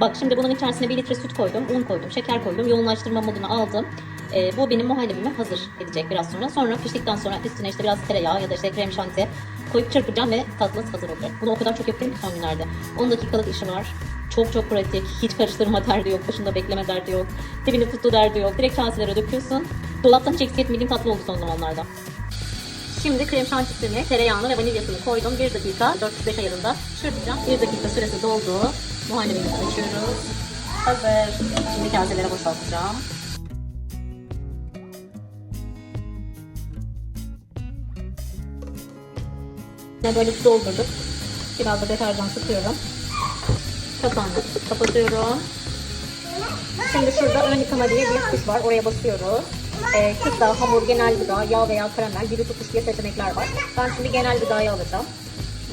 Bak şimdi bunun içerisine 1 litre süt koydum, un koydum, şeker koydum, yoğunlaştırma moduna aldım. Ee, bu benim muhallebimi hazır edecek biraz sonra. Sonra piştikten sonra üstüne işte biraz tereyağı ya da işte krem şanti koyup çırpacağım ve tatlınız hazır olacak. Bunu o kadar çok yapıyorum ki son günlerde. 10 dakikalık işi var. Çok çok pratik. Hiç karıştırma derdi yok. Başında bekleme derdi yok. Dibini tuttu derdi yok. Direkt kaselere döküyorsun. Dolaptan hiç eksik etmediğim tatlı oldu son zamanlarda. Şimdi krem şantisini, tereyağını ve vanilyasını koydum. 1 dakika 405 ayarında çırpacağım. 1 dakika süresi doldu. Muhallebimizi açıyoruz. Hazır. Şimdi kaselere boşaltacağım. Ve böyle su doldurduk. Biraz da deterjan sıkıyorum. Kapağını kapatıyorum. Şimdi şurada ön yıkama diye bir tuş var. Oraya basıyoruz. Ee, pizza, hamur, genel gıda, yağ veya karamel gibi tutuş diye seçenekler var. Ben şimdi genel gıdayı alacağım.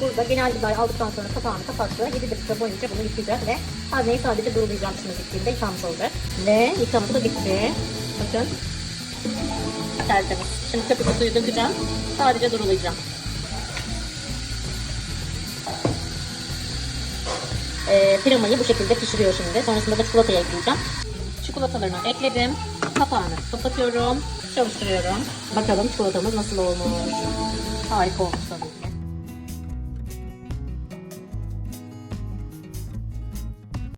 Burada genel gıdayı aldıktan sonra kapağını kapattı. 7 dakika boyunca bunu yıkayacak ve hazneyi sadece durulayacağım şimdi bittiğinde yıkanmış olacak. Ve yıkaması da bitti. Bakın. Tertemiz. Şimdi köpük suyu dökeceğim. Sadece durulayacağım. E, kremayı bu şekilde pişiriyor şimdi. Sonrasında da çikolatayı ekleyeceğim. Çikolatalarını ekledim. Kapağını kapatıyorum. Çalıştırıyorum. Bakalım çikolatamız nasıl olmuş. Harika olmuş tadı.